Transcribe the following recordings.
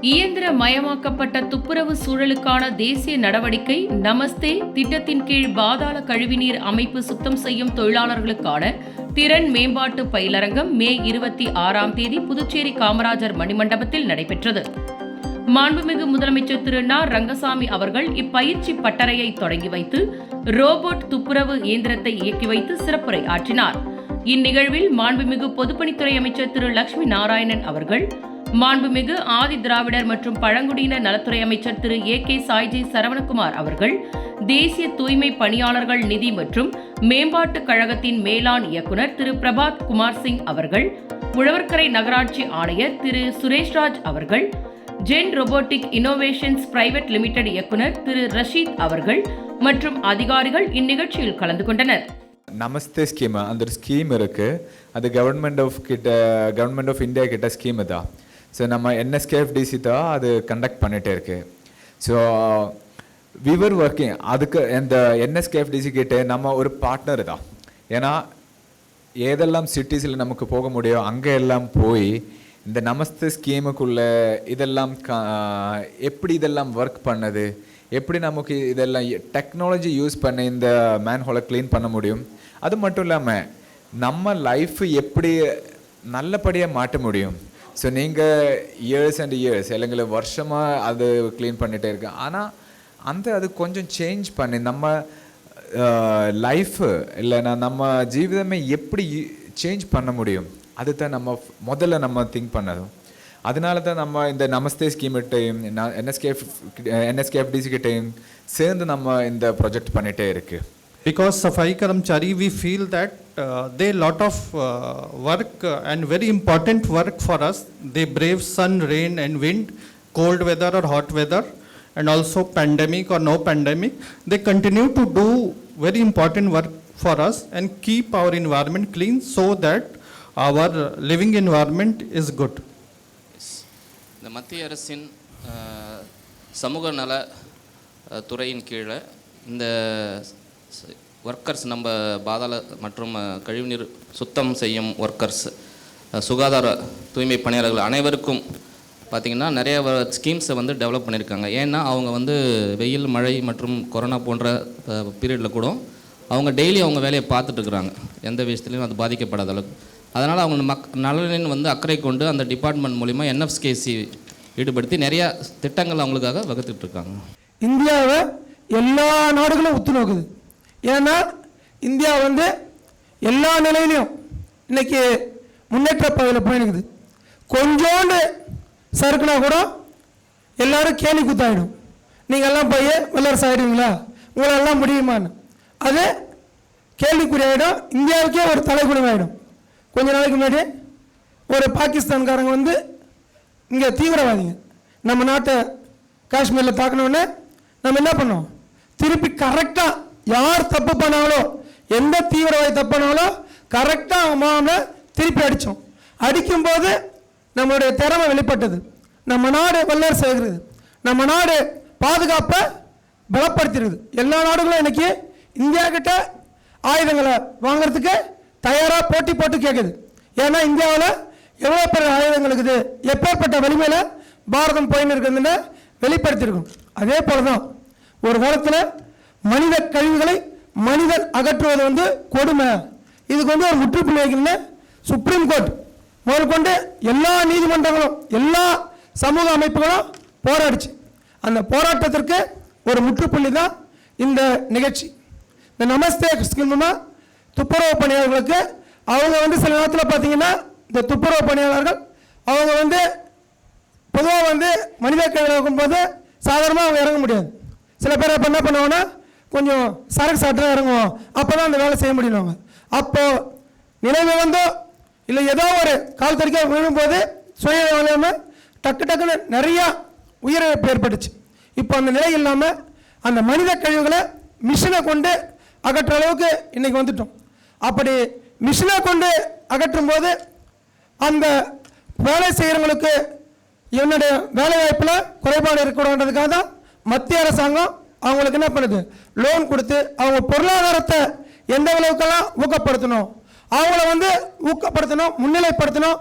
இயந்திர மயமாக்கப்பட்ட துப்புரவு சூழலுக்கான தேசிய நடவடிக்கை நமஸ்தே திட்டத்தின் கீழ் பாதாள கழிவுநீர் அமைப்பு சுத்தம் செய்யும் தொழிலாளர்களுக்கான திறன் மேம்பாட்டு பயிலரங்கம் மே இருபத்தி ஆறாம் தேதி புதுச்சேரி காமராஜர் மணிமண்டபத்தில் நடைபெற்றது. மாண்புமிகு முதலமைச்சர் திரு நா. ரங்கசாமி அவர்கள் இப்பயிற்சி பட்டறையை தொடங்கி வைத்து ரோபோட் துப்புரவு இயந்திரத்தை இயக்கி வைத்து சிறப்புரை ஆற்றினார் இந்நிகழ்வில் மாண்புமிகு பொதுப்பணித்துறை அமைச்சர் திரு லட்சுமி நாராயணன் அவர்கள் மாண்புமிகு ஆதி திராவிடர் மற்றும் பழங்குடியினர் நலத்துறை அமைச்சர் திரு ஏ கே சாய்ஜி சரவணகுமார் அவர்கள் தேசிய தூய்மை பணியாளர்கள் நிதி மற்றும் மேம்பாட்டுக் கழகத்தின் மேலாண் இயக்குனர் திரு பிரபாத் குமார் சிங் அவர்கள் உழவர்கரை நகராட்சி ஆணையர் திரு சுரேஷ்ராஜ் அவர்கள் Gen Robotic Innovations Private Limited இயக்குனர் திரு ரஷீத் அவர்கள் மற்றும் அதிகாரிகள் இந்நிகழ்ச்சியில் கலந்து கொண்டனர். நமஸ்தே ஸ்கீம் அந்த ஒரு ஸ்கீம் இருக்குது அது கவர்மெண்ட் ஆஃப் கிட்ட கவர்மெண்ட் ஆஃப் இந்தியா கிட்ட ஸ்கீம் தான் ஸோ நம்ம என்எஸ்கேஎஃப்டிசி தான் அது கண்டக்ட் பண்ணிகிட்டே இருக்கு. ஸோ விவர் ஒர்க்கிங் அதுக்கு இந்த என்எஸ்கேஎஃப்டிசி கிட்ட நம்ம ஒரு பார்ட்னர் தான் ஏன்னா ஏதெல்லாம் சிட்டிஸில் நமக்கு போக முடியும் அங்கே எல்லாம் போய் இந்த நமஸ்தே ஸ்கீமுக்குள்ள இதெல்லாம் க எப்படி இதெல்லாம் ஒர்க் பண்ணது? எப்படி நமக்கு இதெல்லாம் டெக்னாலஜி யூஸ் பண்ணி இந்த மேன்ஹோலை க்ளீன் பண்ண முடியும்? அது மட்டும் இல்லாமல் நம்ம லைஃப் எப்படி நல்லபடியாக மாட்ட முடியும்? ஸோ நீங்கள் இயர்ஸ் அண்ட் இயர்ஸ் இல்லைங்கள வருஷமாக அது க்ளீன் பண்ணிகிட்டே இருக்கு. ஆனால் அந்த அது கொஞ்சம் சேஞ்ச் பண்ணி நம்ம லைஃபு இல்லைன்னா நம்ம ஜீவிதமே எப்படி சேஞ்ச் பண்ண முடியும்? அதுதான் நம்ம முதல்ல நம்ம திங்க் பண்ணதும். அதனால தான் நம்ம இந்த நமஸ்தே ஸ்கீம்கிட்டையும் என்எஸ்கேஎஃப் என்எஸ்கேஎஃப்டிசி கிட்டையும் சேர்ந்து நம்ம இந்த ப்ராஜெக்ட் பண்ணிகிட்டே இருக்குது Because Safai Karamchari, we feel that uh, they lot of uh, work uh, and very important work for us. They brave sun, rain and wind, cold weather or hot weather, and also pandemic or no pandemic. They continue to do very important work for us and keep our environment clean so that our living environment is good. இந்த மத்திய அரசின் அஹ், சமூக நல அஹ், துறையின் கீழே இந்த workers நம்ம பாதாள மற்றும் கழிவுநீர் சுத்தம் செய்யும் ஒர்க்கர்ஸ் சுகாதார தூய்மை பணியாளர்கள் அனைவருக்கும் பார்த்திங்கன்னா நிறைய ஸ்கீம்ஸை வந்து டெவலப் பண்ணியிருக்காங்க ஏன்னா அவங்க வந்து வெயில் மழை மற்றும் கொரோனா போன்ற பீரியடில் கூட அவங்க டெய்லி அவங்க வேலையை பார்த்துட்ருக்குறாங்க எந்த விஷயத்துலையும் அது பாதிக்கப்படாத அளவுக்கு. அதனால் அவங்க மக் நலனின் வந்து அக்கறை கொண்டு அந்த டிபார்ட்மெண்ட் மூலிமா என்எஃப்ஸ்கேசி ஈடுபடுத்தி நிறையா திட்டங்கள் அவங்களுக்காக வகுத்துட்டு இருக்காங்க. இந்தியாவை எல்லா நாடுகளும் உத்து நோக்குது. ஏன்னா இந்தியா வந்து எல்லா நிலையிலையும் இன்னைக்கு முன்னேற்ற பாதையில் போயிருக்குது கொஞ்சோண்டு சறுக்குனா கூட எல்லோரும் கேலி குத்தாயிடும். நீங்கள்லாம் போய் வல்லரசு ஆகிடுவீங்களா உங்களெல்லாம் முடியுமான்னு. அது கேள்விக்குறியாயிடும். இந்தியாவுக்கே ஒரு தலைகுணமாயிடும் கொஞ்ச நாளைக்கு முன்னாடி ஒரு பாகிஸ்தான்காரங்க வந்து இங்கே தீவிரவாதிங்க. நம்ம நாட்டை காஷ்மீரில் தாக்கினோடனே நம்ம என்ன பண்ணோம்? திருப்பி கரெக்டாக யார் தப்பு பண்ணாங்களோ எந்த தீவிரவாதி தப்புனாலும் கரெக்டாக அவங்க மாமலை திருப்பி அடித்தோம் அடிக்கும்போது நம்மளுடைய திறமை வெளிப்பட்டது. நம்ம நாடு வல்லரசு ஆகிறது நம்ம நாடு பாதுகாப்பை பலப்படுத்திடுது எல்லா நாடுகளும் இன்னைக்கு இந்தியா கிட்ட ஆயுதங்களை வாங்குறதுக்கு தயாராக போட்டி போட்டு கேட்குது ஏன்னா இந்தியாவில் எவ்வளோ பெரிய ஆயுதங்கள் இருக்குது? எப்பேற்பட்ட வலிமையில் பாரதம் போயின்னு இருக்குதுன்னு வெளிப்படுத்தியிருக்கும். அதே போல தான் ஒரு காலத்தில் மனித கழிவுகளை மனிதன் அகற்றுவது வந்து கொடுமை. இதுக்கு வந்து ஒரு முற்றுப்புள்ளி வைக்கணும்னு சுப்ரீம் கோர்ட் முதற்கொண்டு எல்லா நீதிமன்றங்களும் எல்லா சமூக அமைப்புகளும் போராடிச்சு. அந்த போராட்டத்திற்கு ஒரு முற்றுப்புள்ளி தான் இந்த நிகழ்ச்சி. இந்த நமஸ்தே ஸ்கீம் துப்புரவு பணியாளர்களுக்கு அவங்க வந்து சில நேரத்தில் பார்த்தீங்கன்னா இந்த துப்புரவு பணியாளர்கள் அவங்க வந்து பொதுவாக வந்து மனித கழிவு இருக்கும்போது சாதாரணமாக அவங்க இறங்க முடியாது. சில பேர் அப்போ என்ன பண்ணுவாங்கன்னா கொஞ்சம் சரக்கு சாட்டாக இறங்குவோம். அப்போ தான் அந்த வேலை செய்ய முடியும் அப்போது நினைவு வந்தோ இல்லை ஏதோ ஒரு கால் தறிக்க விழும்போது சுய இல்லாமல் டக்கு டக்குன்னு நிறையா உயிரிழப்பு ஏற்பட்டுச்சு. இப்போ அந்த நிலை இல்லாமல் அந்த மனித கழிவுகளை மிஷினை கொண்டு அகற்ற அளவுக்கு இன்றைக்கி வந்துட்டோம். அப்படி மிஷினை கொண்டு அகற்றும் போது அந்த வேலை செய்கிறவங்களுக்கு என்னுடைய வேலை வாய்ப்பில் குறைபாடு இருக்கக்கூடாதுன்றதுக்காக தான் மத்திய அரசாங்கம் அவங்களுக்கு என்ன பண்ணுது? லோன் கொடுத்து அவங்க பொருளாதாரத்தை எந்த அளவுக்கெல்லாம் ஊக்கப்படுத்தணும்? அவங்கள வந்து ஊக்கப்படுத்தணும் முன்னிலைப்படுத்தணும்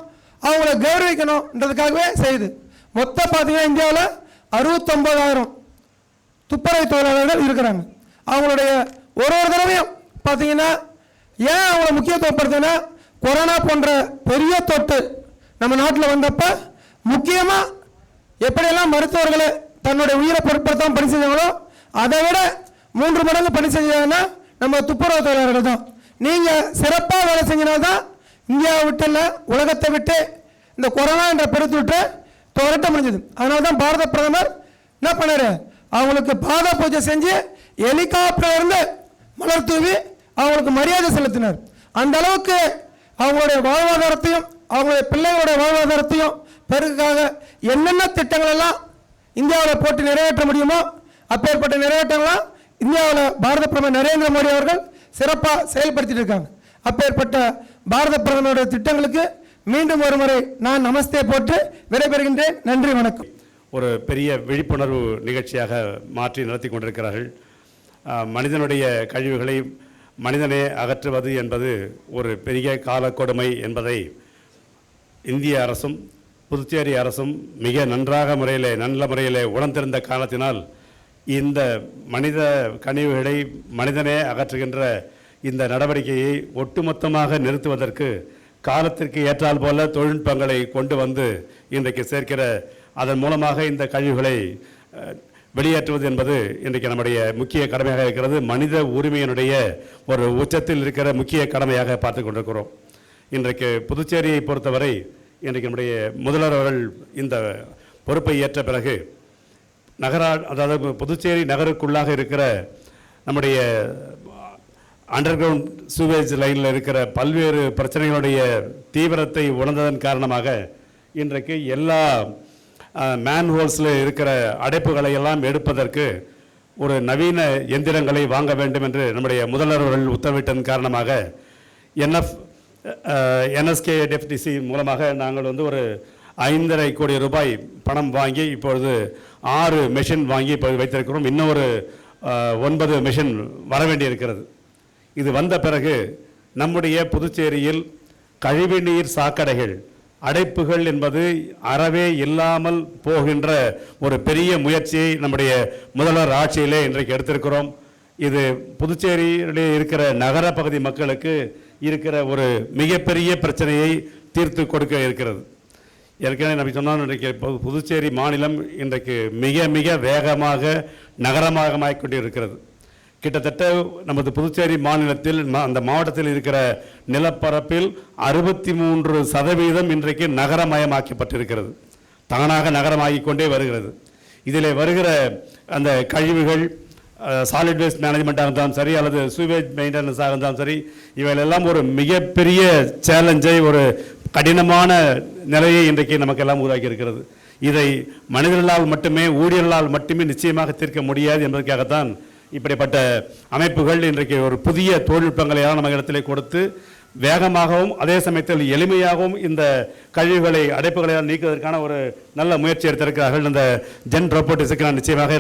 அவங்கள கௌரவிக்கணுன்றதுக்காகவே செய்யுது. மொத்தம் பார்த்தீங்கன்னா இந்தியாவில் அறுபத்தொம்பதாயிரம் துப்புரவு தொழிலாளர்கள் இருக்கிறாங்க. அவங்களுடைய ஒரு ஒரு தடவையும் பார்த்தீங்கன்னா ஏன் அவங்கள முக்கியத்துவப்படுத்தினா கொரோனா போன்ற பெரிய தொற்று நம்ம நாட்டில் வந்தப்போ முக்கியமாக எப்படியெல்லாம் மருத்துவர்களை தன்னுடைய உயிரை பொருட்படுத்தாமல் பணி செஞ்சாங்களோ அதை விட மூன்று மடங்கு பணி செஞ்சதுன்னா நம்ம துப்புரவு தொழிலாளர்கள் தான். நீங்கள் சிறப்பாக வேலை செஞ்சினால்தான் இந்தியாவை விட்டு இல்லை உலகத்தை விட்டு இந்த கொரோனா என்ற பெருத்துட்டு துரட்ட முடிஞ்சது. அதனால தான் பாரத பிரதமர் என்ன பண்ணார்? அவங்களுக்கு பாத பூஜை செஞ்சு ஹெலிகாப்டர்லேருந்து மலர் தூவி அவங்களுக்கு மரியாதை செலுத்தினார். அந்த அளவுக்கு அவங்களுடைய வாழ்வாதாரத்தையும் அவங்களுடைய பிள்ளைகளுடைய வாழ்வாதாரத்தையும் பெருக்காக என்னென்ன திட்டங்கள் எல்லாம் இந்தியாவில் போட்டு நிறைவேற்ற முடியுமோ அப்பேற்பட்ட நிறைவேற்றங்களாம் இந்தியாவில் பாரத பிரதமர் நரேந்திர மோடி அவர்கள் சிறப்பாக செயல்படுத்திட்டு இருக்காங்க. அப்பேற்பட்ட பாரத பிரதமருடைய திட்டங்களுக்கு மீண்டும் ஒரு முறை நான் நமஸ்தே போட்டு விடைபெறுகின்றேன். நன்றி வணக்கம். ஒரு பெரிய விழிப்புணர்வு நிகழ்ச்சியாக மாற்றி நடத்தி கொண்டிருக்கிறார்கள். மனிதனுடைய கழிவுகளை மனிதனே அகற்றுவது என்பது ஒரு பெரிய காலக்கொடுமை என்பதை இந்திய அரசும் புதுச்சேரி அரசும் மிக நன்றாக முறையிலே நல்ல முறையிலே உணர்ந்திருந்த காலத்தினால் இந்த மனித கனிவுகளை மனிதனே அகற்றுகின்ற இந்த நடவடிக்கையை ஒட்டுமொத்தமாக நிறுத்துவதற்கு காலத்திற்கு ஏற்றால் போல தொழில்நுட்பங்களை கொண்டு வந்து இன்றைக்கு சேர்க்கிற அதன் மூலமாக இந்த கழிவுகளை வெளியேற்றுவது என்பது இன்றைக்கு நம்முடைய முக்கிய கடமையாக இருக்கிறது. மனித உரிமையினுடைய ஒரு உச்சத்தில் இருக்கிற முக்கிய கடமையாக பார்த்து கொண்டிருக்கிறோம். இன்றைக்கு புதுச்சேரியை பொறுத்தவரை இன்றைக்கு நம்முடைய முதல்வர் அவர்கள் இந்த பொறுப்பை ஏற்ற பிறகு நகரா அதாவது புதுச்சேரி நகருக்குள்ளாக இருக்கிற நம்முடைய அண்டர் கிரவுண்ட் சூவேஜ் லைனில் இருக்கிற பல்வேறு பிரச்சனைகளுடைய தீவிரத்தை உணர்ந்ததன் காரணமாக இன்றைக்கு எல்லா மேன்ஹோல்ஸில் இருக்கிற அடைப்புகளை எல்லாம் எடுப்பதற்கு ஒரு நவீன எந்திரங்களை வாங்க வேண்டும் என்று நம்முடைய முதல்வர் அவர்கள் உத்தரவிட்டதன் காரணமாக என்எஃப் என்எஸ்கே டெஃப்டிசி மூலமாக நாங்கள் வந்து ஒரு ஐந்தரை கோடி ரூபாய் பணம் வாங்கி இப்பொழுது ஆறு மெஷின் வாங்கி இப்போ வைத்திருக்கிறோம். இன்னும் ஒரு ஒன்பது மெஷின் வர வேண்டியிருக்கிறது இது வந்த பிறகு நம்முடைய புதுச்சேரியில் கழிவுநீர் சாக்கடைகள் அடைப்புகள் என்பது அறவே இல்லாமல் போகின்ற ஒரு பெரிய முயற்சியை நம்முடைய முதல்வர் ஆட்சியிலே இன்றைக்கு எடுத்திருக்கிறோம். இது புதுச்சேரியிலே இருக்கிற நகர பகுதி மக்களுக்கு இருக்கிற ஒரு மிகப்பெரிய பிரச்சனையை தீர்த்து கொடுக்க இருக்கிறது. ஏற்கனவே நம்ம சொன்னோம் இன்றைக்கு புதுச்சேரி மாநிலம் இன்றைக்கு மிக மிக வேகமாக நகரமாக கொண்டு இருக்கிறது கிட்டத்தட்ட நமது புதுச்சேரி மாநிலத்தில் அந்த மாவட்டத்தில் இருக்கிற நிலப்பரப்பில் அறுபத்தி மூன்று சதவீதம் இன்றைக்கு நகரமயமாக்கப்பட்டிருக்கிறது. தானாக நகரமாகி கொண்டே வருகிறது. இதில் வருகிற அந்த கழிவுகள் சாலிட் வேஸ்ட் மேனேஜ்மெண்ட்டாக இருந்தாலும் சரி அல்லது சூவேஜ் மெயின்டெனன்ஸாக இருந்தாலும் சரி இவையெல்லாம் ஒரு மிகப்பெரிய சேலஞ்சை ஒரு கடினமான நிலையை இன்றைக்கு நமக்கெல்லாம் உருவாக்கி இருக்கிறது இதை மனிதர்களால் மட்டுமே ஊழியர்களால் மட்டுமே நிச்சயமாக தீர்க்க முடியாது என்பதற்காகத்தான் இப்படிப்பட்ட அமைப்புகள் இன்றைக்கு ஒரு புதிய தொழில்நுட்பங்களை எல்லாம் நம்ம இடத்திலே கொடுத்து வேகமாகவும் அதே சமயத்தில் எளிமையாகவும் இந்த கழிவுகளை அடைப்புகளை நீக்குவதற்கான ஒரு நல்ல முயற்சி எடுத்திருக்கிறார்கள். இந்த ஜென் ரோபோட்டிக்ஸுக்கு நான் நிச்சயமாக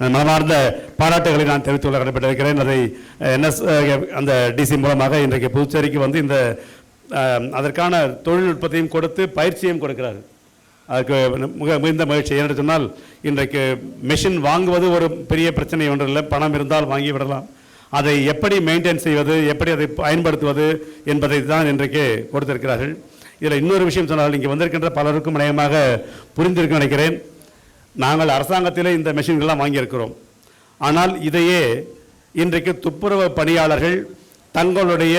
நான் மனமார்ந்த பாராட்டுகளை நான் தெரிவித்துள்ள கடைபெற்றிருக்கிறேன் அதை என்எஸ் அந்த டிசி மூலமாக இன்றைக்கு புதுச்சேரிக்கு வந்து இந்த அதற்கான தொழில்நுட்பத்தையும் கொடுத்து பயிற்சியும் கொடுக்கிறார். அதுக்கு மிக மிகுந்த மகிழ்ச்சி. ஏன்னு சொன்னால் இன்றைக்கு மெஷின் வாங்குவது ஒரு பெரிய பிரச்சனை ஒன்றும் இல்லை. பணம் இருந்தால் வாங்கி விடலாம். அதை எப்படி மெயின்டைன் செய்வது எப்படி அதை பயன்படுத்துவது என்பதை தான் இன்றைக்கு கொடுத்திருக்கிறார்கள். இதில் இன்னொரு விஷயம் சொன்னால் இங்கே வந்திருக்கின்ற பலருக்கும் நியாயமாக புரிந்திருக்கும் நினைக்கிறேன். நாங்கள் அரசாங்கத்திலே இந்த மெஷின்கள்லாம் வாங்கியிருக்கிறோம். ஆனால் இதையே இன்றைக்கு துப்புரவு பணியாளர்கள் தங்களுடைய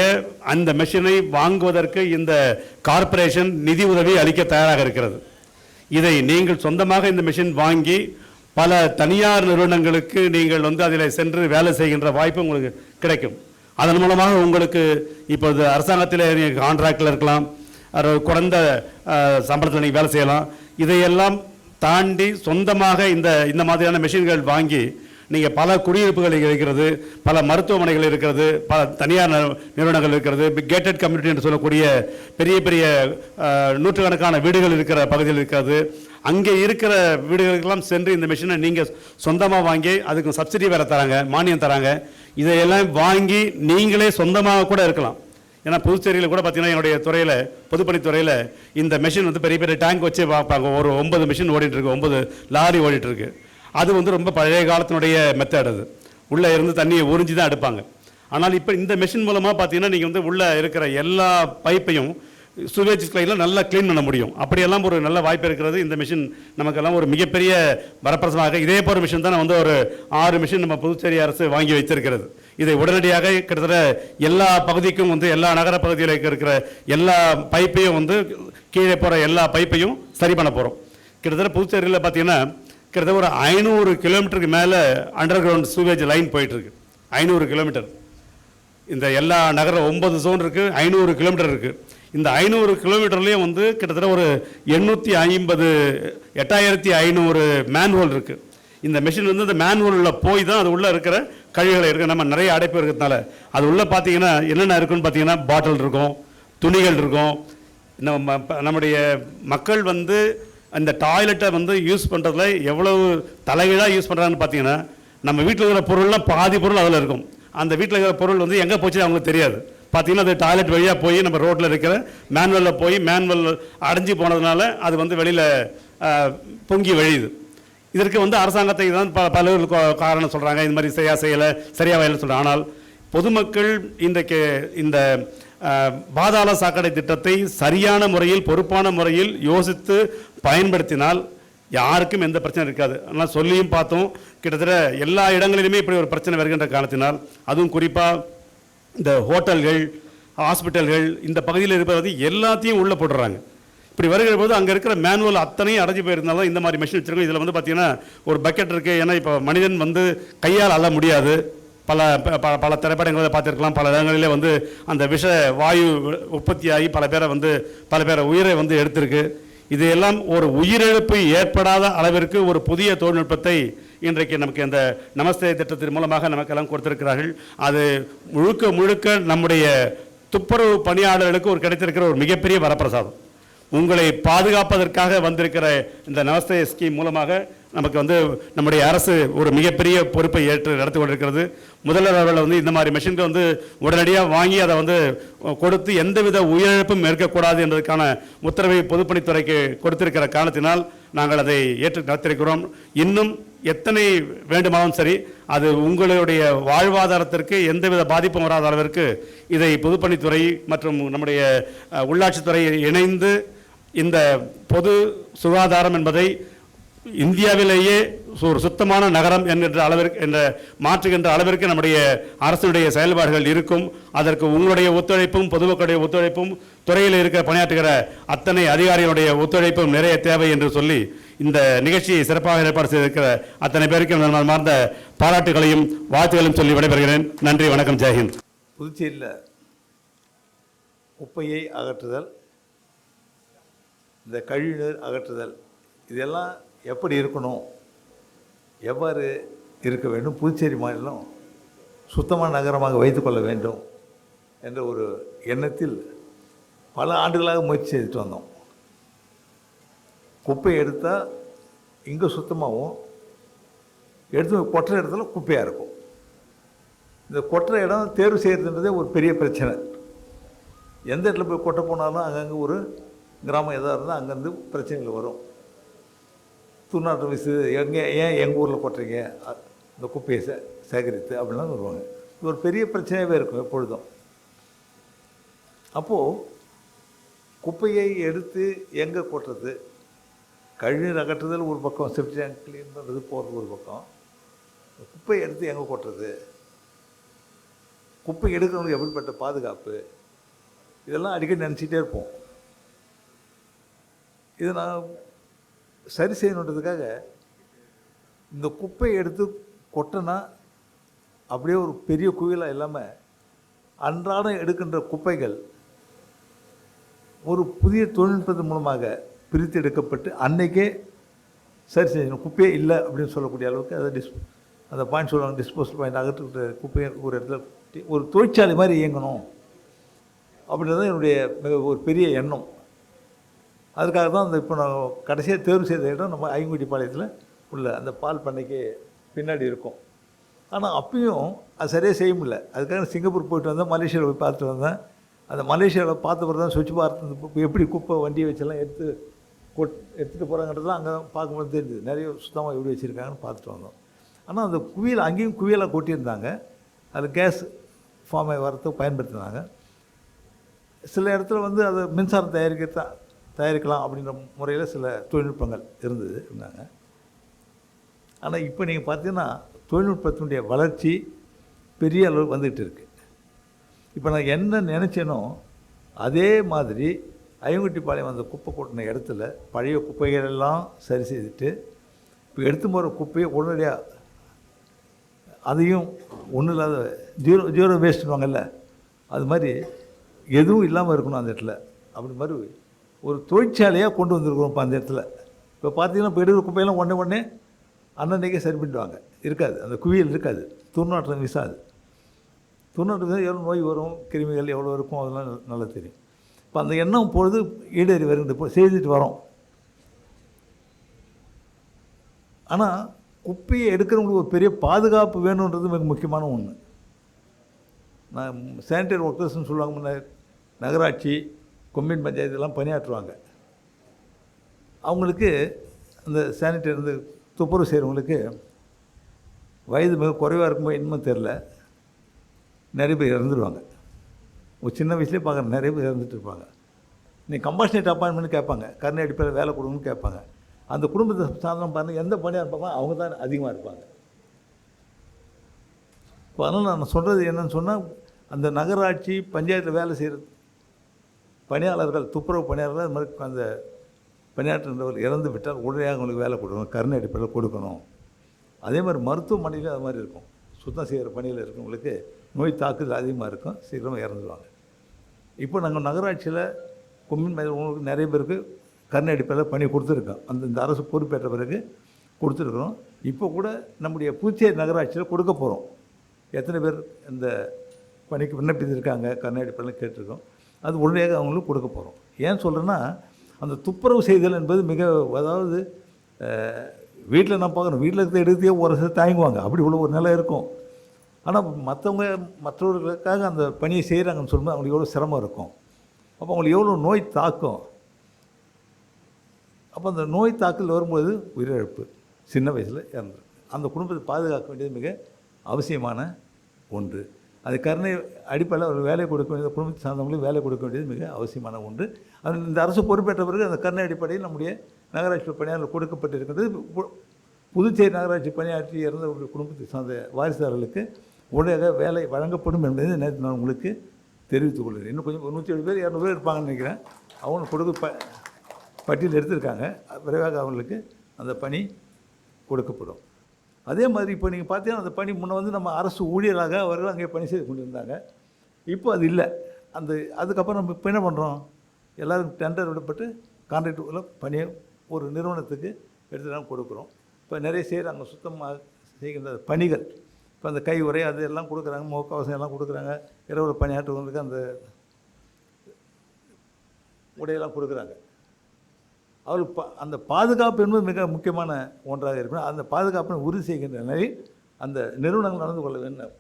அந்த மெஷினை வாங்குவதற்கு இந்த கார்ப்பரேஷன் நிதி உதவி அளிக்க தயாராக இருக்கிறது. இதை நீங்கள் சொந்தமாக இந்த மெஷின் வாங்கி பல தனியார் நிறுவனங்களுக்கு நீங்கள் வந்து அதில் சென்று வேலை செய்கின்ற வாய்ப்பு உங்களுக்கு கிடைக்கும். அதன் மூலமாக உங்களுக்கு இப்போது அரசாங்கத்தில் நீங்கள் கான்ட்ராக்டில் இருக்கலாம் குறைந்த சம்பளத்தில் நீங்கள் வேலை செய்யலாம். இதையெல்லாம் தாண்டி சொந்தமாக இந்த இந்த மாதிரியான மெஷின்கள் வாங்கி நீங்கள் பல குடியிருப்புகள் இருக்கிறது பல மருத்துவமனைகள் இருக்கிறது பல தனியார் நிறுவனங்கள் இருக்கிறது கேட்டட் கம்யூனிட்டி என்று சொல்லக்கூடிய பெரிய பெரிய நூற்றுக்கணக்கான வீடுகள் இருக்கிற பகுதியில் இருக்கிறது. அங்கே இருக்கிற வீடுகளுக்கெல்லாம் சென்று இந்த மிஷினை நீங்கள் சொந்தமாக வாங்கி அதுக்கு சப்சிடி வேறு தராங்க மானியம் தராங்க. இதையெல்லாம் வாங்கி நீங்களே சொந்தமாக கூட இருக்கலாம். ஏன்னா புதுச்சேரியில் கூட பார்த்தீங்கன்னா என்னுடைய துறையில் பொதுப்பணித்துறையில் இந்த மிஷின் வந்து பெரிய பெரிய டேங்க் வச்சு பார்ப்பாங்க ஒரு ஒன்பது மிஷின் ஓடிட்டுருக்கு ஒன்பது லாரி ஓடிட்டுருக்கு அது வந்து ரொம்ப பழைய காலத்தினுடைய மெத்தட் அது. உள்ளே இருந்து தண்ணியை உறிஞ்சி தான் எடுப்பாங்க. ஆனால் இப்போ இந்த மெஷின் மூலமாக பார்த்தீங்கன்னா நீங்கள் வந்து உள்ளே இருக்கிற எல்லா பைப்பையும் சுவேஜ் ஸ்லைடில் நல்லா க்ளீன் பண்ண முடியும். அப்படியெல்லாம் ஒரு நல்ல வாய்ப்பு இருக்கிறது. இந்த மிஷின் நமக்கெல்லாம் ஒரு மிகப்பெரிய வரப்பிரசமாக இதே போகிற மிஷின் தான் வந்து ஒரு ஆறு மிஷின் நம்ம புதுச்சேரி அரசு வாங்கி வைத்திருக்கிறது. இதை உடனடியாக கிட்டத்தட்ட எல்லா பகுதிக்கும் வந்து எல்லா நகர பகுதியில் இருக்கிற எல்லா பைப்பையும் வந்து கீழே போகிற எல்லா பைப்பையும் சரி பண்ண போகிறோம் கிட்டத்தட்ட புதுச்சேரியில் பார்த்தீங்கன்னா கிட்டத்தட்ட ஒரு ஐநூறு கிலோமீட்டருக்கு மேலே அண்டர் கிரவுண்ட் சூவேஜ் லைன் போயிட்டுருக்கு. ஐநூறு கிலோமீட்டர். இந்த எல்லா நகரம் ஒன்பது ஜோன் இருக்குது ஐநூறு கிலோமீட்டர் இருக்குது இந்த ஐநூறு கிலோமீட்டர்லேயும் வந்து கிட்டத்தட்ட ஒரு எண்ணூற்றி ஐம்பது எட்டாயிரத்தி ஐநூறு மேன்ஹோல் இருக்குது இந்த மெஷின் வந்து இந்த மேன்ஹோலில் போய் தான் அது உள்ளே இருக்கிற கழிவுகளை இருக்குது நம்ம நிறைய அடைப்பு இருக்கிறதுனால. அது உள்ளே பார்த்தீங்கன்னா என்னென்ன இருக்குன்னு பார்த்தீங்கன்னா பாட்டில் இருக்கும் துணிகள் இருக்கும். நம்ம நம்முடைய மக்கள் வந்து அந்த டாய்லெட்டை வந்து யூஸ் பண்ணுறதுல எவ்வளவு தலைகீழாக யூஸ் பண்ணுறாங்கன்னு பார்த்தீங்கன்னா நம்ம வீட்டில் இருக்கிற பொருள்லாம் பாதி பொருள் அதில் இருக்கும். அந்த வீட்டில் இருக்கிற பொருள் வந்து எங்கே போச்சு அவங்களுக்கு தெரியாது. பார்த்தீங்கன்னா அது டாய்லெட் வழியாக போய் நம்ம ரோட்டில் இருக்கிற மேன்வெலில் போய் மேனுவல் அடைஞ்சு போனதுனால அது வந்து வெளியில் பொங்கி வழியுது. இதற்கு வந்து அரசாங்கத்தை தான் ப பலர் காரணம் சொல்கிறாங்க இந்த மாதிரி சரியாக செய்யலை சரியாக வயலை சொல்கிறாங்க ஆனால் பொதுமக்கள் இன்றைக்கு இந்த பாதாள சாக்கடை திட்டத்தை சரியான முறையில் பொறுப்பான முறையில் யோசித்து பயன்படுத்தினால் யாருக்கும் எந்த பிரச்சனை இருக்காது. ஆனால் சொல்லியும் பார்த்தோம் கிட்டத்தட்ட எல்லா இடங்களிலுமே இப்படி ஒரு பிரச்சனை வருகின்ற காரணத்தினால் அதுவும் குறிப்பாக இந்த ஹோட்டல்கள் ஹாஸ்பிட்டல்கள் இந்த பகுதியில் இருப்பது எல்லாத்தையும் உள்ளே போடுறாங்க இப்படி வருகிற போது அங்கே இருக்கிற மேனுவல் அத்தனையும் அடைஞ்சு போயிருந்தாலும் இந்த மாதிரி மிஷின் வச்சுருக்கோம். இதில் வந்து பார்த்தீங்கன்னா ஒரு பக்கெட் இருக்குது ஏன்னா இப்போ மனிதன் வந்து கையால் அள்ள முடியாது. பல ப- பல திரைப்படங்களை பார்த்துருக்கலாம். பல இடங்களிலே வந்து அந்த விஷ வாயு உற்பத்தியாகி பல பேரை வந்து பல பேரை உயிரை வந்து எடுத்திருக்கு. இது எல்லாம் ஒரு உயிரிழப்பு ஏற்படாத அளவிற்கு ஒரு புதிய தொழில்நுட்பத்தை இன்றைக்கு நமக்கு இந்த நமஸ்தே திட்டத்தின் மூலமாக நமக்கெல்லாம் கொடுத்திருக்கிறார்கள். அது முழுக்க முழுக்க நம்முடைய துப்புரவு பணியாளர்களுக்கு ஒரு கிடைத்திருக்கிற ஒரு மிகப்பெரிய வரப்பிரசாதம். உங்களை பாதுகாப்பதற்காக வந்திருக்கிற இந்த நமஸ்தே ஸ்கீம் மூலமாக நமக்கு வந்து நம்முடைய அரசு ஒரு மிகப்பெரிய பொறுப்பை ஏற்று நடத்தி கொண்டிருக்கிறது. முதல்வர் அவர்கள் வந்து இந்த மாதிரி மிஷின்கள் வந்து உடனடியாக வாங்கி அதை வந்து கொடுத்து எந்தவித உயிரிழப்பும் இருக்கக்கூடாது என்பதற்கான உத்தரவை பொதுப்பணித்துறைக்கு கொடுத்திருக்கிற காரணத்தினால் நாங்கள் அதை ஏற்று நடத்திருக்கிறோம் இன்னும் எத்தனை வேண்டுமானாலும் சரி அது உங்களுடைய வாழ்வாதாரத்திற்கு எந்தவித பாதிப்பும் வராத அளவிற்கு இதை பொதுப்பணித்துறை மற்றும் நம்முடைய உள்ளாட்சித்துறை இணைந்து இந்த பொது சுகாதாரம் என்பதை இந்தியாவிலேயே ஒரு சுத்தமான நகரம் என்கின்ற அளவிற்கு என்ற மாற்றுகின்ற அளவிற்கு நம்முடைய அரசுடைய செயல்பாடுகள் இருக்கும். அதற்கு உங்களுடைய ஒத்துழைப்பும் பொதுமக்களுடைய ஒத்துழைப்பும் துறையில் இருக்கிற பணியாற்றுகிற அத்தனை அதிகாரிகளுடைய ஒத்துழைப்பும் நிறைய தேவை என்று சொல்லி இந்த நிகழ்ச்சியை சிறப்பாக ஏற்பாடு செய்திருக்கிற அத்தனை பேருக்கும் நான் மனமார்ந்த பாராட்டுகளையும் வாழ்த்துகளையும் சொல்லி விடைபெறுகிறேன். நன்றி வணக்கம் ஜெயஹிந்த் புதுச்சேரியில் குப்பையை அகற்றுதல் இந்த கழிவுநீர் அகற்றுதல் இதெல்லாம் எப்படி இருக்கணும்? எவ்வாறு இருக்க வேண்டும்? புதுச்சேரி மாநிலம் சுத்தமான நகரமாக வைத்துக்கொள்ள வேண்டும் என்ற ஒரு எண்ணத்தில் பல ஆண்டுகளாக முயற்சி செய்துட்டு வந்தோம். குப்பை எடுத்தால் இங்கே சுத்தமாகவும் எடுத்து கொட்டுற இடத்துல குப்பையாக இருக்கும். இந்த கொட்டுற இடம் தேர்வு செய்கிறதுன்றதே ஒரு பெரிய பிரச்சனை. எந்த இடத்துல போய் கொட்ட போனாலும் அங்கங்கே ஒரு கிராமம் எதாக இருந்தால் அங்கேருந்து பிரச்சனைகள் வரும். துர்நாற்றம் வீசு எங்கே ஏன் எங்கள் ஊரில் கொட்டுறீங்க இந்த குப்பையை சே சேகரித்து அப்படிலாம் வருவாங்க இது ஒரு பெரிய பிரச்சனையாகவே இருக்கும் எப்பொழுதும். அப்போது குப்பையை எடுத்து எங்கே கொட்டுறது? கழிவுநீர் அகற்றுதல் ஒரு பக்கம் செப்டி டேங்க் க்ளீன் பண்ணுறது போகிறது ஒரு பக்கம். குப்பையை எடுத்து எங்கே கொட்டுறது? குப்பை எடுக்கிறவங்களுக்கு எப்படிப்பட்ட பாதுகாப்பு? இதெல்லாம் அடிக்கடி நினச்சிட்டே இருப்போம். இதை நான் சரி செய்யணுன்றதுக்காக இந்த குப்பையை எடுத்து கொட்டினா அப்படியே ஒரு பெரிய குவியலாக இல்லாமல் அன்றாடம் எடுக்கின்ற குப்பைகள் ஒரு புதிய தொழில்நுட்பத்தின் மூலமாக பிரித்து எடுக்கப்பட்டு அன்னைக்கே சரி செய்யணும். குப்பையே இல்லை அப்படின்னு சொல்லக்கூடிய அளவுக்கு அதை டிஸ் அந்த பாயிண்ட் சொல்லுவாங்க டிஸ்போசல் பாயிண்ட் அகற்றுக்கிற குப்பையை ஒரு இடத்துல ஒரு தொழிற்சாலை மாதிரி இயங்கணும் அப்படின்றது என்னுடைய மிக ஒரு பெரிய எண்ணம். அதுக்காக தான் அந்த இப்போ நான் கடைசியாக தேர்வு செய்த இடம் நம்ம ஐங்குடி பாளையத்தில் உள்ள அந்த பால் பண்ணைக்கு பின்னாடி இருக்கும். ஆனால் அப்பயும் அது சரியாக செய்ய முடியல. அதுக்காக சிங்கப்பூர் போயிட்டு வந்தேன் மலேசியாவில் போய் பார்த்துட்டு வந்தேன். அந்த மலேசியாவில் பார்த்த பிறகு தான் சுவிட்ச் பார்த்து எப்படி குப்பை வண்டியை வச்செல்லாம் எடுத்து கொட் எடுத்துகிட்டு போகிறாங்கிறதுலாம் அங்கே பார்க்கும்போது தெரியுது நிறைய சுத்தமாக எப்படி வச்சுருக்காங்கன்னு பார்த்துட்டு வந்தோம். ஆனால் அந்த குவியல் அங்கேயும் குவியலாக கொட்டியிருந்தாங்க. அது கேஸ் ஃபார்மை வரத்துக்கு பயன்படுத்தினாங்க. சில இடத்துல வந்து அது மின்சாரம் தயாரிக்க தயாரிக்கலாம் அப்படின்ற முறையில் சில தொழில்நுட்பங்கள் இருந்தது இருந்தாங்க. ஆனால் இப்போ நீங்கள் பார்த்தீங்கன்னா தொழில்நுட்பத்தினுடைய வளர்ச்சி பெரிய அளவு வந்துக்கிட்டு இருக்குது இப்போ நான் என்ன நினச்சேனோ அதே மாதிரி ஐயங்குட்டிப்பாளையம் அந்த குப்பை கொட்டின இடத்துல பழைய குப்பைகள் எல்லாம் சரி செய்துட்டு இப்போ எடுத்து போகிற குப்பையை உடனடியாக அதையும் ஒன்றும் இல்லாத ஜீரோ ஜீரோ வேஸ்ட்டுவாங்கல்ல அது மாதிரி எதுவும் இல்லாமல் இருக்கணும் அந்த இடத்துல அப்படி மாதிரி ஒரு தொழிற்சாலையாக கொண்டு வந்திருக்கிறோம் இப்போ அந்த இடத்துல. இப்போ பார்த்தீங்கன்னா இப்போ எடுக்கிற குப்பையெல்லாம் உடனே உடனே அன்னன்னைக்கே சரி பண்ணிடுவாங்க. இருக்காது. அந்த குவியல் இருக்காது. துர்நாற்றம் விசாது. துர்நாற்றத்தில் எவ்வளோ நோய் வரும் கிருமிகள் எவ்வளோ இருக்கும் அதெல்லாம் நல்லா தெரியும். இப்போ அந்த எண்ணம் பொழுது ஈடேறி வருகின்ற இப்போ செய்துட்டு வரோம். ஆனால் குப்பையை எடுக்கிறவங்களுக்கு ஒரு பெரிய பாதுகாப்பு வேணுன்றது மிக முக்கியமான ஒன்று நான் சானிடரி ஒர்க்கர்ஸ்னு சொல்லுவாங்க முன்ன நகராட்சி கொம்பின் பஞ்சாயத்துலாம் பணியாற்றுவாங்க. அவங்களுக்கு அந்த சானிட்டரி இந்த துப்புரவு செய்கிறவங்களுக்கு வயது மிக குறைவாக இருக்கும்போது இன்னமும் தெரில நிறைய பேர் இறந்துடுவாங்க ஒரு சின்ன வயசுலேயே பார்க்குற நிறைய பேர் இறந்துட்டு இருப்பாங்க. நீ கம்பாஷனேட் அப்பாயின்மெண்ட் கேட்பாங்க. கருணை அடிப்படையில் வேலை கொடுங்கன்னு கேட்பாங்க. அந்த குடும்பத்தை சாதனம் பாருங்கள் எந்த பணியாக இருப்பாங்க அவங்க தான் அதிகமாக இருப்பாங்க. இப்போ அதனால் நான் சொல்கிறது என்னன்னு சொன்னால் அந்த நகராட்சி பஞ்சாயத்தில் வேலை செய்கிற பணியாளர்கள் துப்புரவு பணியாளர்கள் அது மாதிரி அந்த பணியாற்றுகிறவர்கள் இறந்து விட்டால் உடனடியாக அவங்களுக்கு வேலை கொடுக்கணும் கருணை அடிப்படையில் கொடுக்கணும். அதே மாதிரி மருத்துவமனையிலும் அது மாதிரி இருக்கும். சுத்தம் செய்கிற பணியில் இருக்கவங்களுக்கு நோய் தாக்குதல் அதிகமாக இருக்கும் சீக்கிரமாக இறந்துடுவாங்க இப்போ நாங்கள் நகராட்சியில் கொம்மின் உங்களுக்கு நிறைய பேருக்கு கருணை அடிப்படையில் பணி கொடுத்துருக்கோம். அந்த இந்த அரசு பொறுப்பேற்ற பிறகு கொடுத்துருக்குறோம். இப்போ கூட நம்முடைய புதுச்சேரி நகராட்சியில் கொடுக்க போகிறோம் எத்தனை பேர் இந்த பணிக்கு விண்ணப்பித்திருக்காங்க கருணை அடிப்படையில் கேட்டிருக்கோம். அது உடனடியாக அவங்களுக்கு கொடுக்க போகிறோம் ஏன் சொல்கிறேன்னா அந்த துப்புரவு செய்தல் என்பது மிக அதாவது வீட்டில் நான் பார்க்கணும். வீட்டில் இருக்கிற எடுத்தே ஒரு வருஷம் தாங்குவாங்க அப்படி உள்ள ஒரு நிலை இருக்கும். ஆனால் மற்றவங்க மற்றவர்களுக்காக அந்த பணியை செய்கிறாங்கன்னு சொல்லும்போது அவங்களுக்கு எவ்வளோ சிரமம் இருக்கும். அப்போ அவங்களுக்கு எவ்வளோ நோய் தாக்கும்? அப்போ அந்த நோய் தாக்கல் வரும்போது உயிரிழப்பு சின்ன வயசில் இறந்துரும். அந்த குடும்பத்தை பாதுகாக்க வேண்டியது மிக அவசியமான ஒன்று. அது கருணை அடிப்படையில் ஒரு வேலை கொடுக்க வேண்டியது குடும்பத்தை சார்ந்தவங்களுக்கு வேலை கொடுக்க வேண்டியது மிக அவசியமான ஒன்று. அது இந்த அரசு பொறுப்பேற்ற பிறகு அந்த கருணை அடிப்படையில் நம்முடைய நகராட்சி பணியாளர் கொடுக்கப்பட்டிருக்கிறது. புதுச்சேரி நகராட்சி பணியாற்றி இறந்த ஒரு குடும்பத்தை சார்ந்த வாரிசாளர்களுக்கு உடனடியாக வேலை வழங்கப்படும் என்பதை நேற்று நான் உங்களுக்கு தெரிவித்துக் கொள்கிறேன். இன்னும் கொஞ்சம் நூற்றி ஏழு பேர் இரநூறு பேர் இருப்பாங்கன்னு நினைக்கிறேன். அவங்க கொடுக்க ப பட்டியல் எடுத்திருக்காங்க. விரைவாக அவங்களுக்கு அந்த பணி கொடுக்கப்படும். அதே மாதிரி இப்போ நீங்கள் பார்த்தீங்கன்னா அந்த பணி முன்னே வந்து நம்ம அரசு ஊழியராக அவர்கள் அங்கே பணி செய்து கொண்டிருந்தாங்க. இப்போ அது இல்லை. அந்த அதுக்கப்புறம் நம்ம இப்போ என்ன பண்ணுறோம் எல்லோரும் டெண்டர் விடப்பட்டு கான்ட்ராக்டுக்குள்ள பணியை ஒரு நிறுவனத்துக்கு எடுத்து நாங்கள் கொடுக்குறோம். இப்போ நிறைய செய்கிறாங்க சுத்தமாக செய்கின்ற பணிகள். இப்போ அந்த கை உரை அது எல்லாம் கொடுக்குறாங்க. முகக்கவசம் எல்லாம் கொடுக்குறாங்க. இரவு பணியாற்றுவங்களுக்கு அந்த உடையெல்லாம் கொடுக்குறாங்க. அவர்கள் பா அந்த பாதுகாப்பு என்பது மிக முக்கியமான ஒன்றாக இருக்கும். அந்த பாதுகாப்பை உறுதி செய்கின்ற நிலையில் அந்த நிறுவனங்கள் நடந்து கொள்ள வேண்டும்.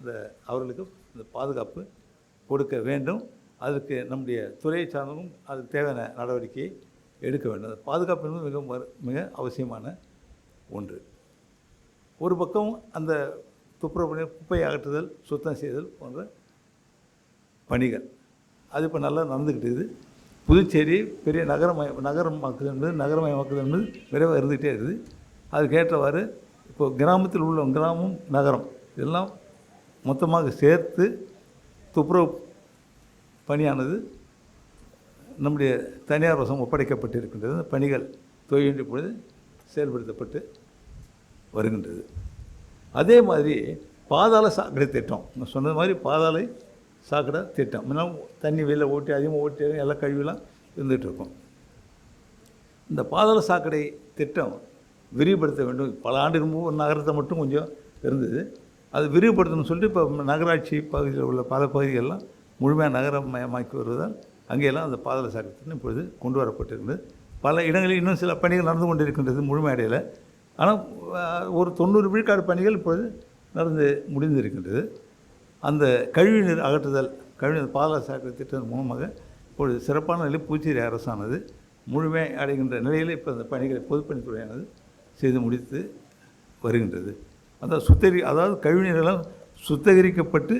அந்த அவர்களுக்கு அந்த பாதுகாப்பு கொடுக்க வேண்டும். அதுக்கு நம்முடைய துறையை சார்ந்தவும் அதுக்கு தேவையான நடவடிக்கையை எடுக்க வேண்டும். அந்த பாதுகாப்பு என்பது மிக மிக அவசியமான ஒன்று. ஒரு பக்கம் அந்த துப்புரவு பணி குப்பை அகற்றுதல் சுத்தம் செய்தல் போன்ற பணிகள். அது இப்போ நல்லா நடந்துக்கிட்டு புதுச்சேரி பெரிய நகரமய நகரமாக்குதல் என்பது நகரமயமாக்குதல் என்பது விரைவாக இருந்துகிட்டே இருக்குது. அதுக்கேற்றவாறு இப்போ கிராமத்தில் உள்ள கிராமம் நகரம் இதெல்லாம் மொத்தமாக சேர்த்து துப்புரவு பணியானது நம்முடைய தனியார் வசம் ஒப்படைக்கப்பட்டிருக்கின்றது. பணிகள் தொழில் பொழுது செயல்படுத்தப்பட்டு வருகின்றது. அதே மாதிரி பாதாள சாக்கடை திட்டம் நான் சொன்னது மாதிரி பாதாளை சாக்கடை திட்டம். முன்ன தண்ணி வெளியில் ஓட்டி அதிகமாக ஓட்டி எல்லாம் கழிவுலாம் இருந்துகிட்ருக்கும். இந்த பாதாள சாக்கடை திட்டம் விரிவுபடுத்த வேண்டும். பல ஆண்டுகள் ஒரு நகரத்தை மட்டும் கொஞ்சம் இருந்தது. அது விரிவுபடுத்தணும்னு சொல்லிட்டு இப்போ நகராட்சி பகுதியில் உள்ள பல பகுதிகளெல்லாம் முழுமையாக நகரமயமாக்கி வருவதால் அங்கேயெல்லாம் அந்த பாதாள சாக்கடை திட்டம் இப்பொழுது கொண்டு வரப்பட்டிருந்தது. பல இடங்களில் இன்னும் சில பணிகள் நடந்து கொண்டிருக்கின்றது முழுமையடையில் ஆனால் ஒரு தொண்ணூறு விழுக்காடு பணிகள் இப்பொழுது நடந்து முடிந்திருக்கின்றது. அந்த கழிவுநீர் அகற்றுதல் கழிவு பாதுகாப்பு திட்டத்தின் மூலமாக ஒரு சிறப்பான நிலையில் புதுச்சேரி அரசானது முழுமை அடைகின்ற நிலையில் இப்போ அந்த பணிகளை பொதுப்பணித்துறையானது செய்து முடித்து வருகின்றது. அந்த சுத்தரி அதாவது கழிவுநீரெல்லாம் சுத்திகரிக்கப்பட்டு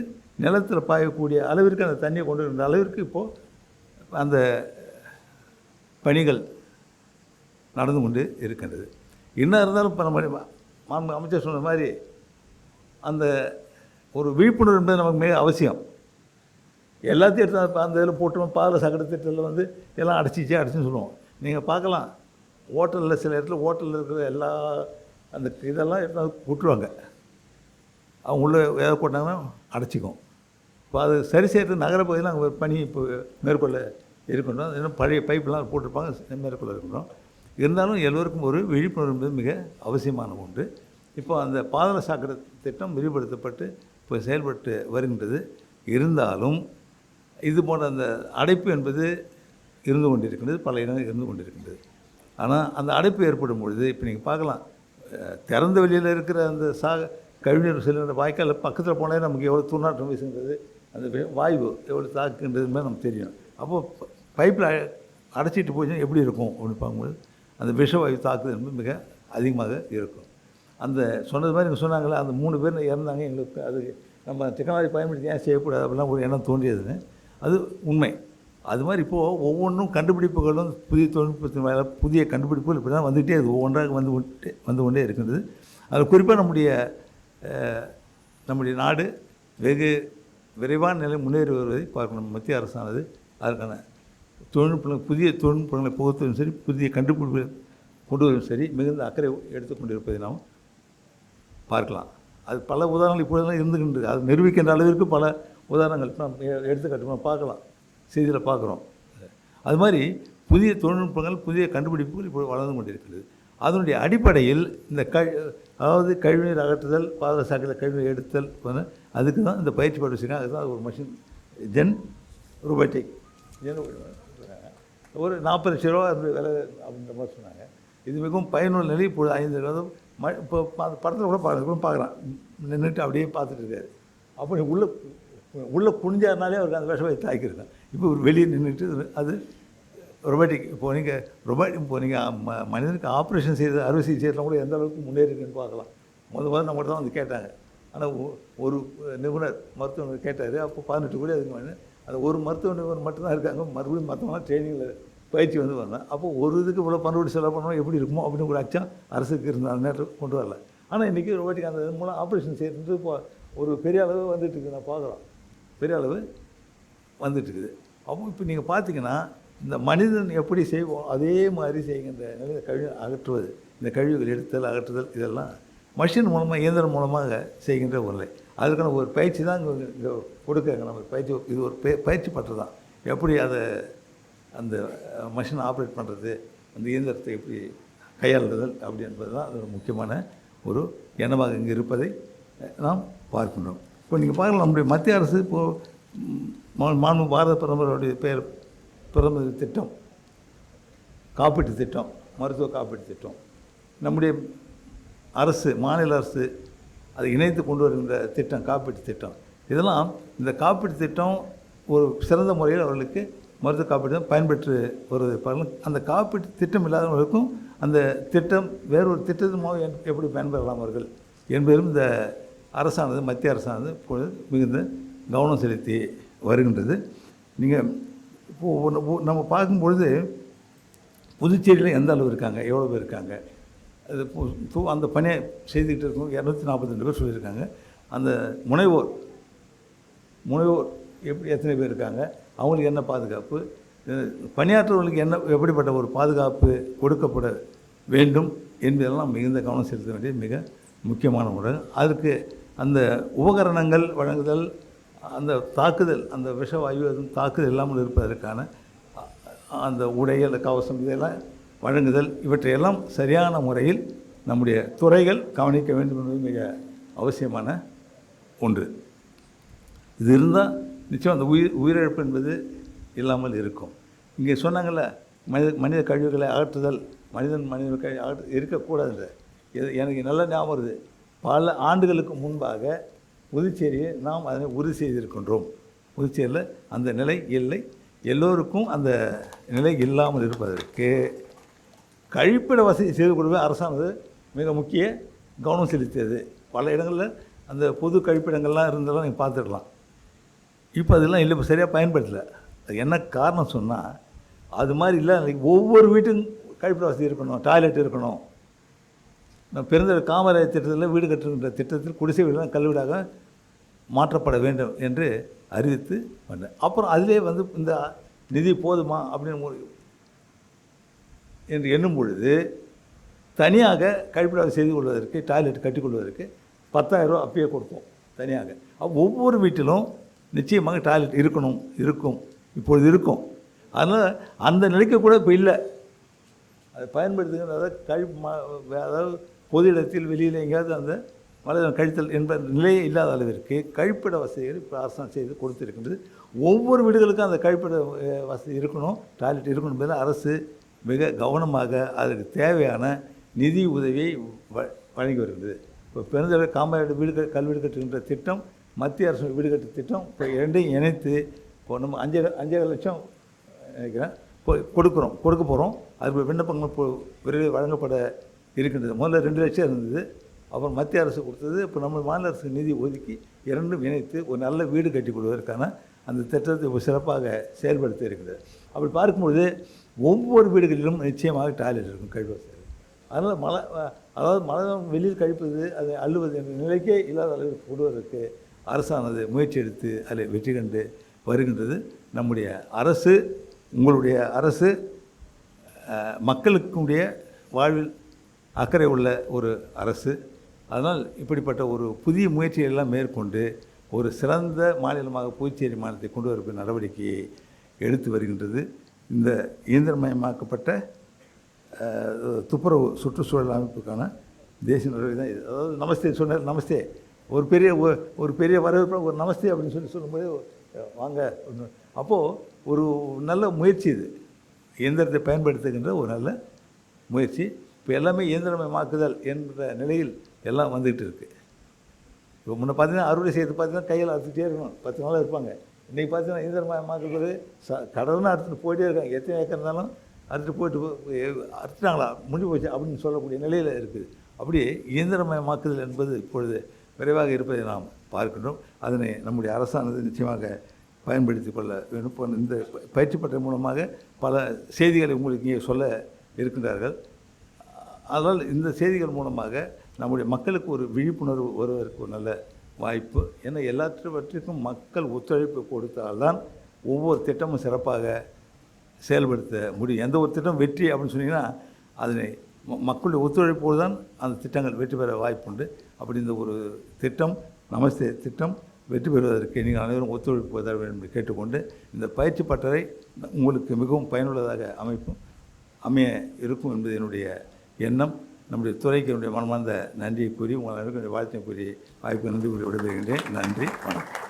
நிலத்தில் பாயக்கூடிய அளவிற்கு அந்த தண்ணியை கொண்டு வருகின்ற அளவிற்கு இப்போது அந்த பணிகள் நடந்து கொண்டு இருக்கின்றது. என்ன இருந்தாலும் இப்போ நம்ம மாண்பு அமைச்சர் சொன்ன மாதிரி அந்த ஒரு விழிப்புணர்வு என்பது நமக்கு மிக அவசியம். எல்லாத்தையும் எடுத்து அந்த- இதில் போட்டு பாதில் சக்கர திட்டத்தில் வந்து எல்லாம் அடைச்சிச்சே அடைச்சின்னு சொல்லுவோம். நீங்கள் பார்க்கலாம். ஹோட்டலில் சில இடத்துல ஹோட்டலில் இருக்கிற எல்லா அந்த இதெல்லாம் எடுத்து கூட்டுருவாங்க விட்டுருவாங்க அவங்க உள்ளே ஏதாவது போட்டாங்கன்னா அடைச்சிக்கும். இப்போ அது சரி செய்கிறது நகர பகுதியில் அங்கே பணி இப்போ மேற்கொள்ள இருக்கணும் இன்னும் பழைய பைப்லாம் போட்டிருப்பாங்க மேற்கொள்ள இருக்கணும் இருந்தாலும் எல்லோருக்கும் ஒரு விழிப்புணர்வு மிக அவசியமான ஒன்று. இப்போ அந்த பாதாள சாக்கடை திட்டம் விரிவுபடுத்தப்பட்டு இப்போ செயல்பட்டு வருகின்றது. இருந்தாலும் இது போன்ற அந்த அடைப்பு என்பது இருந்து கொண்டிருக்கின்றது பல இடங்கள் இருந்து கொண்டிருக்கின்றது. ஆனால் அந்த அடைப்பு ஏற்படும் பொழுது இப்போ நீங்கள் பார்க்கலாம் திறந்த வெளியில் இருக்கிற அந்த சா கழிவுநீர் செல்கிற வாய்க்கால் பக்கத்தில் போனாலே நமக்கு எவ்வளோ துர்நாற்றம் வீசுங்கிறது அந்த வாய்வு எவ்வளோ தாக்குன்றது மாதிரி நமக்கு தெரியும். அப்போது பைப்பில் அடைச்சிட்டு போச்சுன்னா எப்படி இருக்கும்? அப்படின்னு பார்க்கும்போது அந்த விஷவாயு தாக்குதல் என்பது மிக அதிகமாக இருக்கும். அந்த சொன்னது மாதிரி நீங்கள் சொன்னாங்களே அந்த மூணு பேர் இறந்தாங்க எங்களுக்கு அது நம்ம டெக்னாலஜி பயன்படுத்தி ஏன் செய்யக்கூடாது அப்படிலாம் ஒரு எண்ணம் தோன்றியதுன்னு. அது உண்மை. அது மாதிரி இப்போது ஒவ்வொன்றும் கண்டுபிடிப்புகளும் புதிய தொழில்நுட்பத்தின் மேலே புதிய கண்டுபிடிப்புகள் இப்படி தான் வந்துகிட்டே அது ஒவ்வொன்றாக வந்து கொண்டே வந்து கொண்டே இருக்கின்றது. அது குறிப்பாக நம்முடைய நம்முடைய நாடு வெகு விரைவான நிலை முன்னேறி வருவதை பார்க்கணும் மத்திய அரசானது அதற்கான தொழில்நுட்பங்கள் புதிய தொழில்நுட்பங்களை புகுத்துவதும் சரி புதிய கண்டுபிடிப்புகள் கொண்டு வருவதும் சரி மிகுந்த அக்கறை எடுத்துக்கொண்டிருப்பதை நாம் பார்க்கலாம். அது பல உதாரணங்கள் இப்பொழுதெல்லாம் இருந்துகின்றது. அது நிரூபிக்கின்ற அளவிற்கு பல உதாரணங்கள் நம்ம நாம் எடுத்துக்காட்டு நம்ம பார்க்கலாம். செய்தியில் பார்க்குறோம். அது மாதிரி புதிய தொழில்நுட்பங்கள் புதிய கண்டுபிடிப்புகள் இப்போ வளர்ந்து கொண்டிருக்கிறது. அதனுடைய அடிப்படையில் இந்த க அதாவது கழிவுநீர் அகற்றுதல் பாதாள சாக்கடை கழிவுநீர் எடுத்தல் அதுக்கு தான் இந்த பயிற்சி பட்டு வச்சுருக்காங்க. அதுதான் ஒரு மிஷின் ஜென் ரோபோட்டிக் ஜென் ஒரு நாற்பது லட்ச ரூபா அந்த விலை அப்படின்ற மாதிரி சொன்னாங்க. இது மிகவும் பயனுள்ள நிலை. இப்பொழுது ஐந்து சதவீதம் ம இப்போ அந்த படத்தில் கூட பார்க்க கூட பார்க்குறான் நின்றுட்டு அப்படியே பார்த்துட்டு இருக்காரு. அப்போ உள்ளே உள்ளே குனிஞ்சாருனாலே அவருக்கு அந்த விஷம் வைத்து தாக்கியிருக்கான் இப்போ ஒரு வெளியே நின்றுட்டு அது ரொமேட்டிக் இப்போ நீங்கள் ரொபாட்டிக் இப்போ நீங்கள் ம மனிதனுக்கு ஆப்ரேஷன் செய்கிறது அறுவை சிகிச்சைலாம் கூட எந்த அளவுக்கு முன்னேறிருக்குன்னு பார்க்கலாம். முத முதல்ல நம்மகிட்ட தான் வந்து கேட்டாங்க. ஆனால் ஒரு நிபுணர் மருத்துவர் கேட்டார். அப்போ பதினெட்டு கோடி அதுக்கு அது ஒரு மருத்துவ நிபுணர் மட்டும்தான் இருக்காங்க. மறுபடியும் மற்றவங்களாம் ட்ரைனிங்கில் பயிற்சி வந்து வரணும் அப்போ ஒரு இதுக்கு இவ்வளோ பணம் செலவு பண்ணணும் எப்படி இருக்குமோ அப்படின்னு ஒரு அச்சம் அரசுக்கு இருந்த அந்த நேரத்தில் கொண்டு வரல. ஆனால் இன்றைக்கி ரோபோட்டிக் அந்த இது மூலம் ஆப்ரேஷன் செய்கிறது இப்போ ஒரு பெரிய அளவு வந்துட்டுருக்கு நான் பார்க்குறோம். பெரிய அளவு வந்துட்டு இருக்குது. அப்போ இப்போ நீங்கள் பார்த்தீங்கன்னா இந்த மனிதன் எப்படி செய்வோம் அதே மாதிரி செய்கின்ற நிலையில் கழிவு அகற்றுவது இந்த கழிவுகள் எடுத்தல் அகற்றுதல் இதெல்லாம் மஷின் மூலமாக இயந்திரம் மூலமாக செய்கின்ற ஒரு நிலை. அதுக்கான ஒரு பயிற்சி தான் இங்கே இங்கே கொடுக்குறாங்க. நம்ம பயிற்சி இது ஒரு பயிற்சி பற்று தான் எப்படி அதை அந்த மஷினை ஆப்ரேட் பண்ணுறது அந்த இயந்திரத்தை எப்படி கையாளுதல் அப்படி என்பது தான் அது ஒரு முக்கியமான ஒரு எண்ணமாக இங்கே இருப்பதை நாம் பார்க்கின்றோம். இப்போ நீங்கள் பார்க்கலாம் நம்முடைய மத்திய அரசு இப்போது மாண்பு பாரத பிரதமருடைய பெயர் பிரதமர் திட்டம் காப்பீட்டு திட்டம் மருத்துவ காப்பீட்டு திட்டம். நம்முடைய அரசு மாநில அரசு அதை இணைத்து கொண்டு வருகின்ற திட்டம் காப்பீட்டு திட்டம். இதெல்லாம் இந்த காப்பீட்டு திட்டம் ஒரு சிறந்த முறையில் அவர்களுக்கு மருத்துவ காப்பீடு பயன்பெற்று வருவதை பாருங்கள் அந்த காப்பீட்டு திட்டம் இல்லாதவர்களுக்கும் அந்த திட்டம் வேறொரு திட்டத்தின் மூலம் எப்படி பயன்பெறலாம் அவர்கள்? என்பதிலும் இந்த அரசானது மத்திய அரசானது இப்பொழுது மிகுந்த கவனம் செலுத்தி வருகின்றது. நீங்கள் இப்போது நம்ம பார்க்கும்பொழுது புதுச்சேரியில் எந்த அளவு இருக்காங்க? எவ்வளோ பேர் இருக்காங்க? அது அந்த பணியை செய்துக்கிட்டு இருக்கோம் இரநூத்தி நாற்பத்தி பேர் சொல்லியிருக்காங்க. அந்த முனைவோர் முனைவோர் எப்படி எத்தனை பேர் இருக்காங்க? அவங்களுக்கு என்ன பாதுகாப்பு? பணியாற்றுவர்களுக்கு பணியாற்றவர்களுக்கு என்ன எப்படிப்பட்ட ஒரு பாதுகாப்பு கொடுக்கப்பட வேண்டும் என்பதெல்லாம் மிகுந்த கவனம் செலுத்த வேண்டிய மிக முக்கியமான முறை. அதற்கு அந்த உபகரணங்கள் வழங்குதல் அந்த தாக்குதல் அந்த விஷவாயு அதுவும் தாக்குதல் இல்லாமல் இருப்பதற்கான அ- அந்த உடைகள் கவசம் இதெல்லாம் வழங்குதல் இவற்றையெல்லாம் சரியான முறையில் நம்முடைய துறைகள் கவனிக்க வேண்டும் என்பது மிக அவசியமான ஒன்று. இது இருந்தால் நிச்சயம் அந்த உயிர் உயிரிழப்பு என்பது இல்லாமல் இருக்கும். இங்கே சொன்னாங்கள்ல மனித மனித கழிவுகளை அகற்றுதல் மனிதன் மனித கழிவு அகற்று இருக்கக்கூடாது இது எனக்கு நல்ல ஞாபகம் வருது. பல ஆண்டுகளுக்கு முன்பாக புதுச்சேரியை நாம் அதனை உறுதி செய்திருக்கின்றோம். புதுச்சேரியில் அந்த நிலை இல்லை. எல்லோருக்கும் அந்த நிலை இல்லாமல் இருப்பதற்கு கழிப்பிட வசதி செய்து கொடுக்க அரசானது மிக முக்கிய கவனம் செலுத்தியது. பல இடங்களில் அந்த பொது கழிப்பிடங்கள்லாம் இருந்தாலும் நீங்கள் பார்த்துக்கலாம் இப்போ அதெல்லாம் இல்லை இப்போ சரியாக பயன்படுத்தலை. அது என்ன காரணம் சொன்னால் அது மாதிரி இல்லை ஒவ்வொரு வீட்டும் கழிப்பிட வசதி இருக்கணும் டாய்லெட் இருக்கணும். நான் பிறந்த காமராஜர் திட்டத்தில் வீடு கட்டுகின்ற திட்டத்தில் குடிசை வீடுலாம் கல்வீடாக மாற்றப்பட வேண்டும் என்று அறிவித்து வந்தேன். அப்புறம் அதிலே வந்து இந்த நிதி போதுமா அப்படின்னு ஒரு- என்று எண்ணும் பொழுது தனியாக கழிப்பிடாக வசதி செய்து கொள்வதற்கு டாய்லெட் கட்டிக்கொள்வதற்கு பத்தாயிரரூபா அப்பயே கொடுத்தோம் தனியாக. ஒவ்வொரு வீட்டிலும் நிச்சயமாக டாய்லெட் இருக்கணும் இருக்கும் இப்பொழுது இருக்கும். அதனால் அந்த நிலைக்கு கூட இப்போ இல்லை. அதை பயன்படுத்துகிற அதாவது கழி அதாவது பொது இடத்தில் வெளியில் எங்கேயாவது அந்த மலை கழித்தல் என்ப நிலையே இல்லாத அளவிற்கு கழிப்பிட வசதிகள் இப்போ அரசாங்கம் செய்து கொடுத்துருக்கின்றது. ஒவ்வொரு வீடுகளுக்கும் அந்த கழிப்பிட வசதி இருக்கணும் டாய்லெட் இருக்கணும் என்பதில் அரசு மிக கவனமாக அதற்கு தேவையான நிதி உதவியை வ- வழங்கி வருகிறது. இப்போ பெருந்தளவு காமராஜர் வீடு கல்வீடு கட்டுகின்ற திட்டம் மத்திய அரசு வீடு கட்டு திட்டம் இப்போ இரண்டையும் இணைத்து இப்போ நம்ம அஞ்சு அஞ்சரை லட்சம் நினைக்கிறேன் போய் கொடுக்குறோம் கொடுக்க போகிறோம் அதுக்கு விண்ணப்பங்கள் இப்போ விரைவில் வழங்கப்பட இருக்கின்றது. முதல்ல ரெண்டு லட்சம் இருந்தது. அப்புறம் மத்திய அரசு கொடுத்தது. இப்போ நம்ம மாநில அரசு நிதி ஒதுக்கி இரண்டும் இணைத்து ஒரு நல்ல வீடு கட்டி கொடுவதற்கான அந்த திட்டத்தை இப்போ சிறப்பாக செயல்படுத்தி இருக்கிறது. அப்படி பார்க்கும்பொழுது ஒவ்வொரு வீடுகளிலும் நிச்சயமாக டாய்லெட் இருக்கும் கழிவு வசதி அதனால் மழை அதாவது மழை வெளியில் கழிப்பது அதை அள்ளுவது என்ற நிலைக்கே இல்லாத அளவுக்கு கொடுவதற்கு அரசானது முயற்சி எடுத்து அதில் வெற்றி கண்டு வருகின்றது. நம்முடைய அரசு உங்களுடைய அரசு மக்களுக்குடைய வாழ்வில் அக்கறை உள்ள ஒரு அரசு. அதனால் இப்படிப்பட்ட ஒரு புதிய முயற்சியை எல்லாம் மேற்கொண்டு ஒரு சிறந்த மாநிலமாக புதுச்சேரி மாநிலத்தை கொண்டு வரக்கூடிய நடவடிக்கையை எடுத்து வருகின்றது. இந்த இயந்திரமயமாக்கப்பட்ட துப்புரவு சுற்றுச்சூழல் அமைப்புக்கான தேசிய நடவடிக்கை தான் அதாவது நமஸ்தே சொன்னார் நமஸ்தே. ஒரு பெரிய ஒ- ஒரு பெரிய வரவேற்பு ஒரு நமஸ்தே அப்படின்னு சொல்லி சொல்லும்போது வாங்க அப்போது ஒரு நல்ல முயற்சி இது. இயந்திரத்தை பயன்படுத்துகின்ற ஒரு நல்ல முயற்சி. இப்போ எல்லாமே இயந்திரமயமாக்குதல் என்ற நிலையில் எல்லாம் வந்துக்கிட்டு இருக்குது இப்போ முன்னே பார்த்தீங்கன்னா அறுவடை செய்யறது பார்த்தீங்கன்னா கையில் அறுத்துட்டே இருக்கணும். பத்து நாளாக இருப்பாங்க. இன்றைக்கி பார்த்தீங்கன்னா இயந்திரமயமாக்குறது ச கடவுள்னு அறுத்துட்டு போயிட்டே இருக்காங்க. எத்தனை ஏக்கர் இருந்தாலும் அறுத்துட்டு போயிட்டு அறுத்துட்டாங்களா? முடிஞ்சு போச்சு அப்படின்னு சொல்லக்கூடிய நிலையில் இருக்குது. அப்படியே இயந்திரமயமாக்குதல் என்பது இப்பொழுது விரைவாக இருப்பதை நாம் பார்க்கின்றோம். அதனை நம்முடைய அரசானது நிச்சயமாக பயன்படுத்தி கொள்ள வேண்டும். இந்த பயிற்சி பட்டறை மூலமாக பல செய்திகளை உங்களுக்கு இங்கே சொல்ல இருக்கின்றார்கள். அதனால் இந்த செய்திகள் மூலமாக நம்முடைய மக்களுக்கு ஒரு விழிப்புணர்வு வருவதற்கு ஒரு நல்ல வாய்ப்பு. ஏன்னா எல்லாவற்றிற்கும் மக்கள் ஒத்துழைப்பு கொடுத்தால்தான் ஒவ்வொரு திட்டமும் சிறப்பாக செயல்படுத்த முடியும். எந்த ஒரு திட்டம் வெற்றி அப்படின்னு சொன்னீங்கன்னா அதனை ம- மக்களுடைய ஒத்துழைப்போடு தான் அந்த திட்டங்கள் வெற்றி பெற வாய்ப்புண்டு. அப்படி இந்த ஒரு திட்டம் நமஸ்தே திட்டம் வெற்றி பெறுவதற்கு நீங்கள் அனைவரும் ஒத்துழைப்பு தர வேண்டும் என்று கேட்டுக்கொண்டு இந்த பயிற்சி பட்டறை உங்களுக்கு மிகவும் பயனுள்ளதாக அமைப்பும் அமைய இருக்கும் என்பது என்னுடைய எண்ணம். நம்முடைய துறைக்கு என்னுடைய மனமார்ந்த நன்றியை கூறி உங்கள் அனைவருக்கும் என்னுடைய கூறி வாய்ப்பு நன்றி கூறி விடைபெறுகின்றேன். நன்றி வணக்கம்.